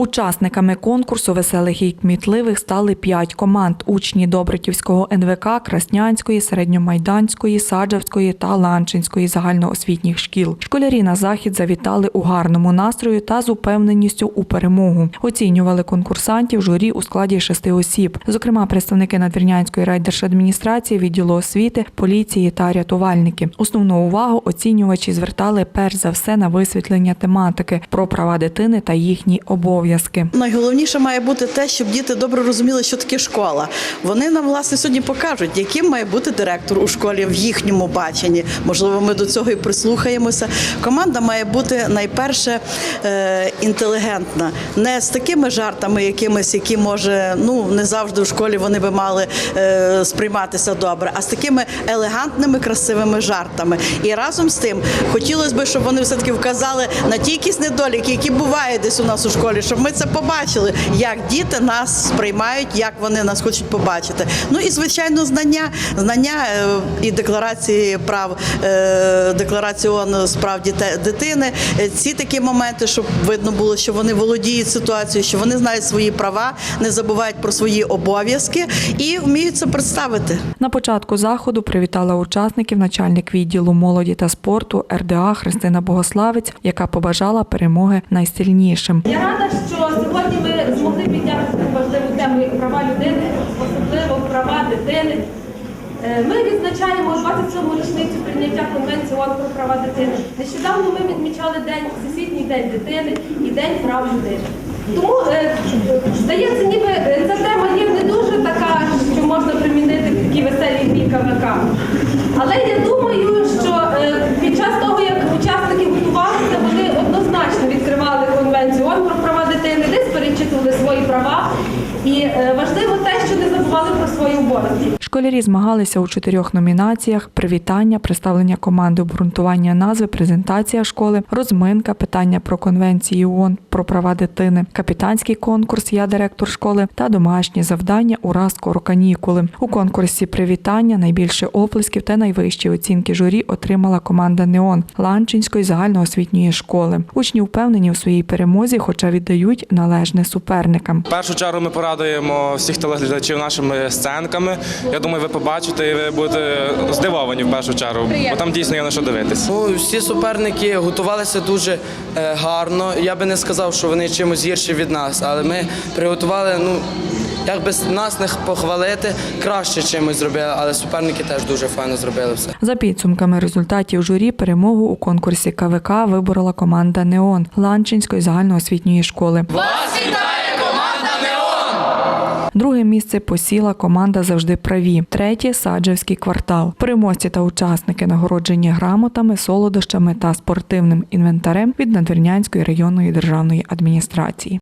Учасниками конкурсу веселих і кмітливих стали п'ять команд: учні Добритівського НВК, Краснянської, Середньомайданської, Саджавської та Ланчинської загальноосвітніх шкіл. Школярі на захід завітали у гарному настрою та з упевненістю у перемогу. Оцінювали конкурсантів журі у складі шести осіб, зокрема представники надвірнянської райдержадміністрації, відділу освіти, поліції та рятувальники. Основну увагу оцінювачі звертали перш за все на висвітлення тематики про права дитини та їхні обов'язки. Найголовніше має бути те, щоб діти добре розуміли, що таке школа. Вони нам власне сьогодні покажуть, яким має бути директор у школі в їхньому баченні. Можливо, ми до цього і прислухаємося. Команда має бути найперше е, інтелігентна, не з такими жартами, якимись, які може ну не завжди в школі вони би мали е, сприйматися добре, а з такими елегантними, красивими жартами. І разом з тим хотілося б, щоб вони все таки вказали на ті якісь недоліки, які бувають десь у нас у школі, щоб ми це побачили, як діти нас сприймають, як вони нас хочуть побачити. Ну і звичайно, знання, знання е, і декларації прав е, декларації ООН з прав дитини. Е, Ці такі моменти, щоб видно було, що вони володіють ситуацією, що вони знають свої права, не забувають про свої обов'язки і вміють це представити. На початку заходу привітала учасників начальник відділу молоді та спорту РДА Христина Богославець, яка побажала перемоги найсильнішим. Я рада, що сьогодні ми змогли підняти важливу тему права людини, особливо права дитини. Е, Ми відзначаємо 27-му річницю прийняття Конвенції ООН про права дитини. Нещодавно ми відмічали день Всесвітній день дитини і День прав людини. Тому е, здається, ніби е, ця тема є не дуже така, що можна примінити в такій веселій грі КВК. Але я думаю, що е, під час того, як учасники готувалися, вони однозначно відкривали конвенцію ООН про права дитини, десь перечитували свої права. І е, важливо те, що не забували про свої обов'язки. Школярі змагалися у чотирьох номінаціях: привітання, представлення команди, обґрунтування назви, презентація школи, розминка, питання про конвенцію ООН про права дитини, капітанський конкурс Я директор школи та домашні завдання ураз канікули. У конкурсі привітання найбільше оплесків та найвищі оцінки журі отримала команда Неон Ланчинської загальноосвітньої школи. Учні впевнені у своїй перемозі, хоча віддають належне суперникам. В першу чергу ми порадуємо всіх телеглядачів нашими сценками. Я думаю, ви побачите і ви будете здивовані в першу чергу, бо там дійсно є на що дивитись. Ну, всі суперники готувалися дуже е, гарно. Я би не сказав, що вони чимось гірші від нас, але ми приготували, ну, як би нас не похвалити, краще чимось зробили, але суперники теж дуже файно зробили все. За підсумками результатів журі перемогу у конкурсі КВК виборола команда Неон Ланчинської загальноосвітньої школи. Друге місце посіла команда завжди праві. Третє Саджевський квартал. Переможці та учасники нагороджені грамотами, солодощами та спортивним інвентарем від Надвірнянської районної державної адміністрації.